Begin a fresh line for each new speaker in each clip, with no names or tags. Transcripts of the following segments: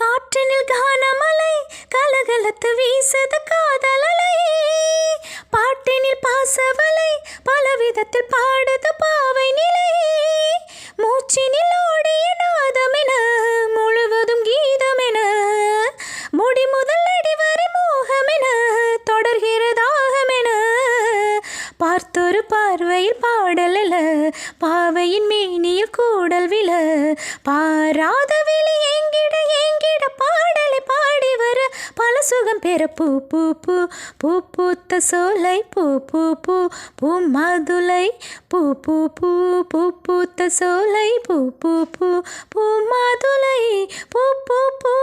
காற்றினில் கானமலை கலகலத்து வீசுது காதலலை. பாட்டினில் பாசவலை பலவிதத்தில் பாடுது பாவை நிலை. மூச்சினில் ஓடிய நாதமென முழுவதும் கீதமென முடி முதல் அடி வரை மோகமென தொடர்கிறதாகமென பார்த்தொரு பார்வையில் பாடலல பாவையின் மேனியில் கூடல் விழ. பாராத விழி சுகம் பெற பூ பூ பூ பூ பூத்த சோலை பூ பூ பூ பூ மதுளை பூ பூ பூ பூ பூத்த சோலை பூ பூ பூ பூ மதுளை பூ பூ பூ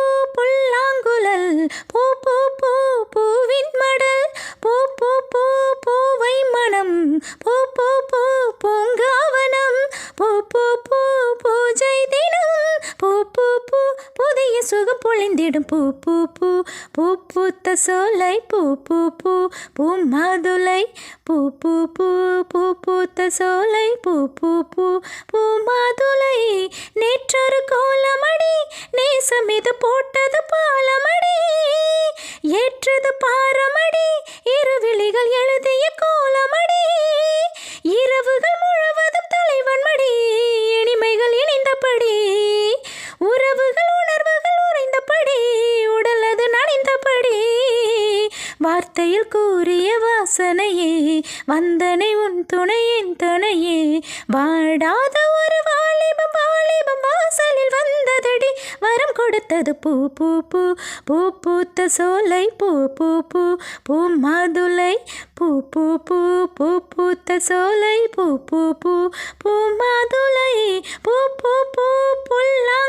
பூ புதிய சுகம் பொழிந்திடும் பூ பூ பூ. பூ பூத்த சோலை பூ பூ பூ. பூ மாதுளை பூ பூ பூ. பூ பூத்த சோலை பூ பூ பூ. பூ மாதுளை நேற்றொரு கோலமடி நேசம் இது போட்டது பாலமடி. ஏற்றது பாரமடி இரு விழிகள் வார்த்தையில் கூறிய வாசனையே வந்தனை உன் துணையின் துணையே. வாடாத ஒரு வாலிபம் வாலிபம் வாசலில் வந்ததடி. வரம் கொடுத்தது பூ பூ பூ. பூ பூத்த சோலை பூ பூ பூ. பூ மாதுளை பூ பூ பூ. பூ பூத்த சோலை பூ பூ பூ. பூ மாதுளை பூ பூ பூ. புல்லா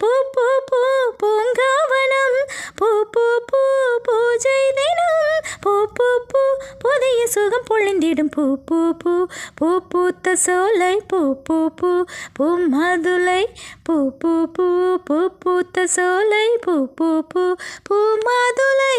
பூ பூ பூ பூங்காவனம் பூ பூ பூ பூஜை தினம் பூ பூ பூ புதிய சுகம் பொழிந்திடும் பூ பூ பூ பூ பூத்த சோலை பூ பூ பூ பூ மதுளை பூ பூ பூ பூ பூத்த சோலை பூ பூ பூ பூ மதுளை